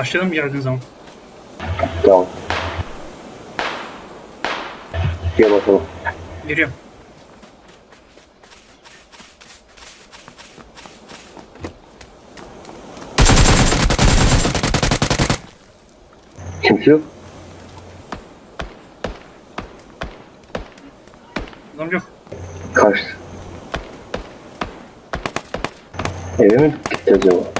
Başlayalım geldiğin zaman. Tamam. Gel bakalım. Geliyorum. Kimse yok. Adam yok. Kaçtı. Eve mi gitti acaba?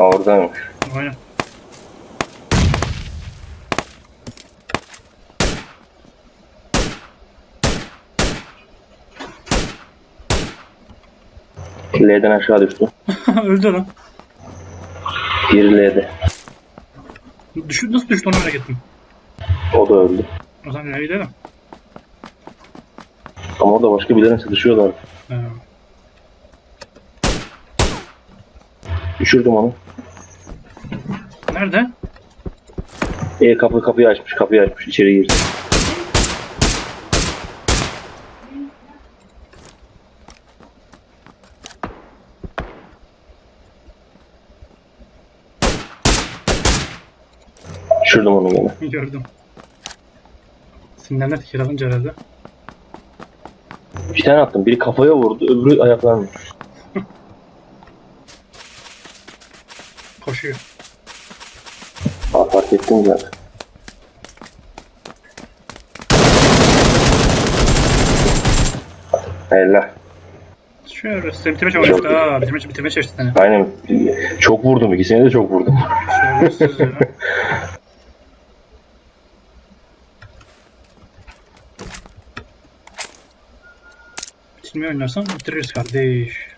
Aa oradaymış. Aynen. L'den aşağı düştü. Öldü lan. Bir L'de. Düşü, nasıl düştü onu merak ettim. O da öldü. O zaman nereye gidelim? Ama orada başka birilerine çatışıyorlar. Ee, Düşürdüm onu. Nerede? E kapı kapıyı açmış, kapıyı açmış. içeri girdi. Düşürdüm onu yine. Gördüm. Sinirlenler teker alınca herhalde. Bir tane attım. Biri kafaya vurdu, öbürü ayaklarına. Koşuyor. Fark ettim zaten. Helal. Şöyle bitirme çalıştı. Aa bitirme, bitirme çalıştı seni. Aynen. Çok vurdum. İkisine de çok vurdum. Bitirmeyi oynarsan bitiririz kardeş.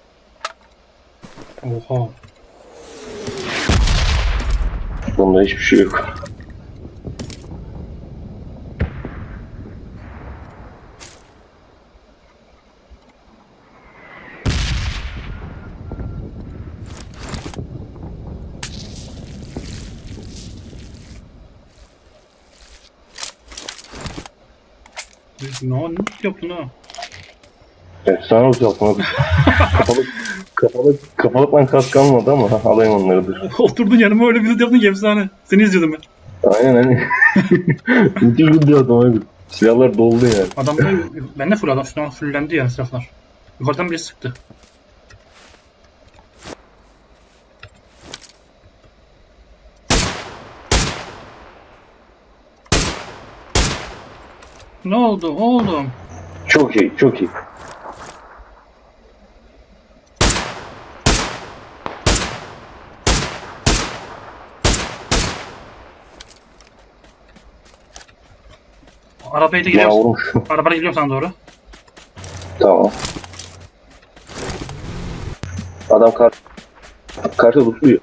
Oha. Bunda hiçbir şey yok. Ne ne yaptın ha? Efsane olacak yapmak. kapalı, kapalı, kapalıktan kas kalmadı ama alayım onları dur. Oturdun yanıma öyle bir yaptın ki efsane. Seni izliyordum ben. Aynen hani. Müthiş bir adam abi. Silahlar doldu yani. Adam da ben de full adam şu an fullendi yani silahlar. Yukarıdan biri sıktı. Ne oldu oğlum? Çok iyi, çok iyi. Arabayla Bana gidiyoruz. vurmuş. Arabayla gidiyorum sana doğru. Tamam. Adam kar karşı tutluyor.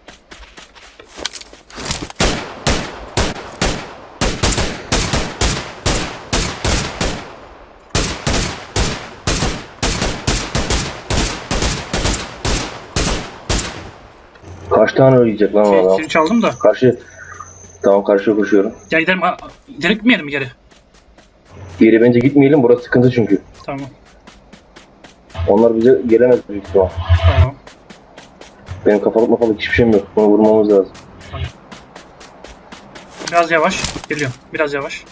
Kaç tane ölecek lan o Şey, adam? seni çaldım da. Karşı Tamam karşıya koşuyorum. Ya gidelim. a- Direkt gitmeyelim mi geri? Geri bence gitmeyelim burası sıkıntı çünkü. Tamam. Onlar bize gelemez büyük ihtimal. Tamam. Benim kafalık mafalık hiçbir şeyim yok. Bunu vurmamız lazım. Biraz yavaş. Geliyorum. Biraz yavaş.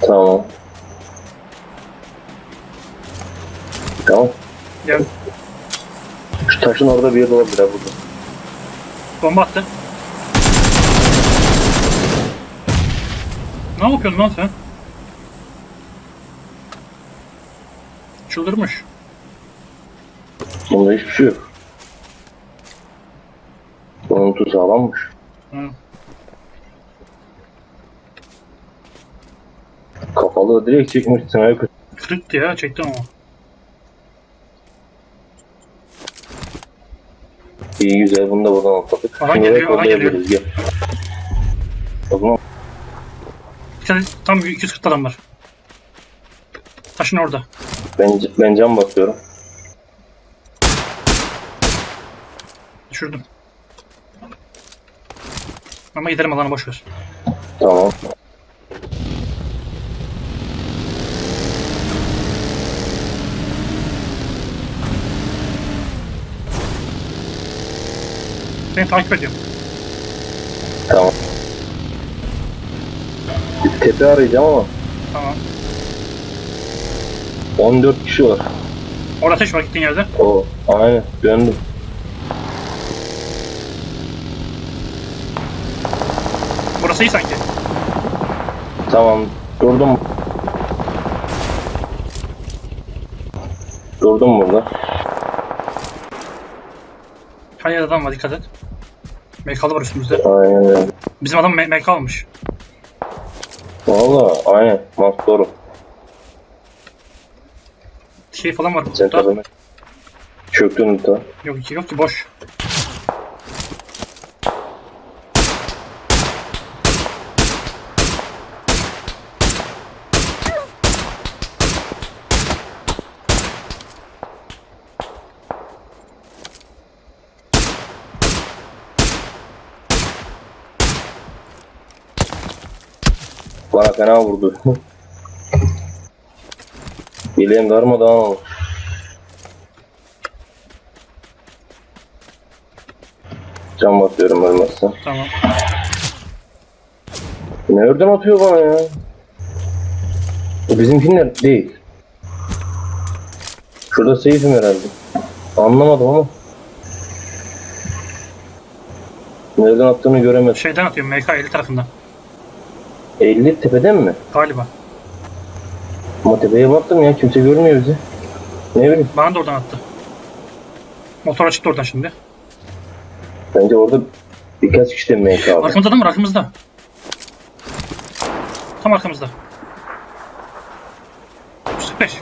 Tamam. Tamam. Gel. Şu taşın orada bir yer olabilir ha burada. Bomba attı. Ne yapıyorsun lan sen? Çıldırmış. Bunda hiçbir şey yok. Bunun tutu sağlammış. Hı. Kafalı direkt çekmiş sniper. Kırıktı ya çektim ama. İyi güzel bunu da buradan atladık. Alan Şimdi geliyor, alan geliyor. Gel. O zaman Bir tane tam 240 adam var. Taşın orada. Ben, ben cam bakıyorum. Düşürdüm. Ama giderim alana boş ver. Tamam. Seni takip ediyorum. Tamam. Bir tepe arayacağım ama Tamam. 14 kişi var. Orada ateş var gittiğin yerde. O aynen döndüm. Burası iyi sanki. Tamam durdum. Durdum burada. Yerde adam var dikkat et. MK'lı var üstümüzde. Aynen öyle. Bizim adam M- MK almış. Valla aynen. Mas doğru. Şey falan var Sen burada. tabii. Çöktün da. Yok ki yok ki boş. Bana fena vurdu. Bileğim darmadağın olmuş. Cam atıyorum ölmezsen. Tamam. Nereden atıyor bana ya? O bizimkiler değil. Şurada safe'im herhalde. Anlamadım ama. Nereden attığını göremedim. Şeyden atıyorum MK 50 tarafından. 50 tepeden mi? Galiba. Ama tepeye baktım ya kimse görmüyor bizi. Ne bileyim. Bana da oradan attı. Motora çıktı oradan şimdi. Bence orada birkaç kişi de MK aldı. Arkamızda adam var arkamızda. Tam arkamızda. 145.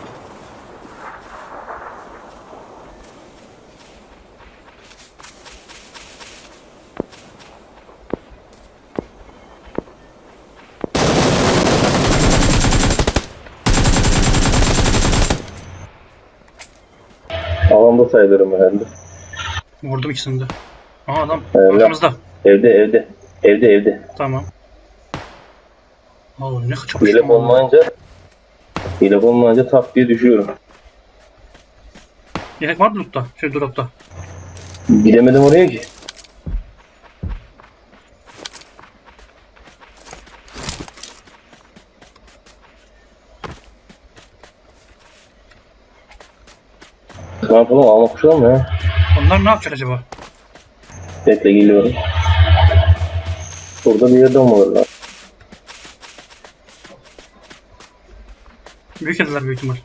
Alanda sayılırım herhalde. Vurdum ikisini de. Aha adam Evet. arkamızda. Evde evde. Evde evde. Tamam. Oğlum ne çok Hile olmayınca Hile olmayınca tak diye düşüyorum. Yelek var mı lootta? Şey dropta. Gidemedim oraya ki. Yapalım almak kuşalım mı ya? Onlar ne yapacak acaba? Bekle geliyorum. Burada bir yerde olmalılar. Büyük ediler büyük ihtimal.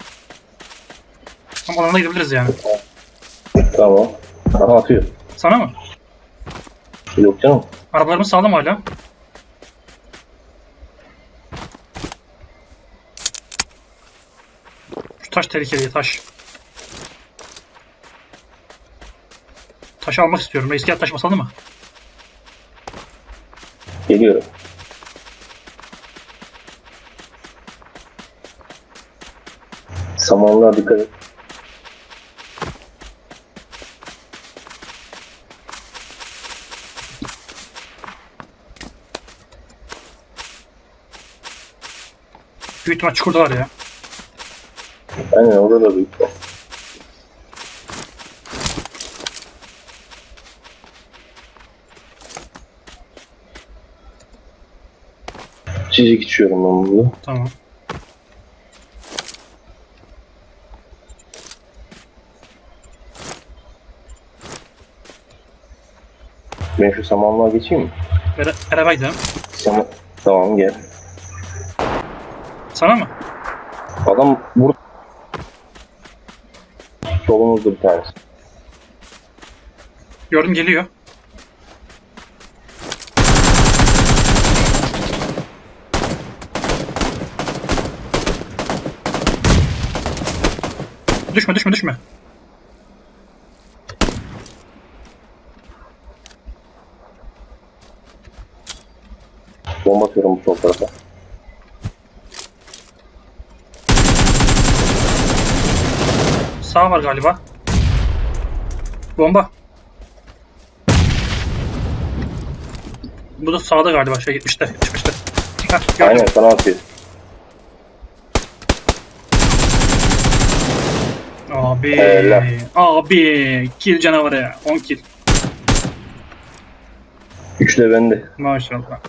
Ama alana gidebiliriz yani. Tamam. Aha atıyor. Sana mı? Yok canım. Arabalarımız sağlam hala. Şu taş tehlikeli taş. Taşı almak istiyorum. Reis gel taş basalım mı? Geliyorum. Samanlığa dikkat et. Büyük ihtimal çukurdalar ya. Aynen orada da büyük. Çizik içiyorum ben burada. Tamam. Ben şu samanlığa geçeyim mi? Bere beraber gidelim. Saman... Tamam gel. Sana mı? Adam burada. Solumuzda bir tanesi. Gördüm geliyor. Düşme düşme düşme. Bomba atıyorum bu sol tarafa. Sağ var galiba. Bomba. Bu da sağda galiba şey 70'te 70'te. Heh, gördüm. Aynen sana atıyor. Abi. Öyle. Abi. Kill canavarı. 10 kill. Üç de bende. Maşallah.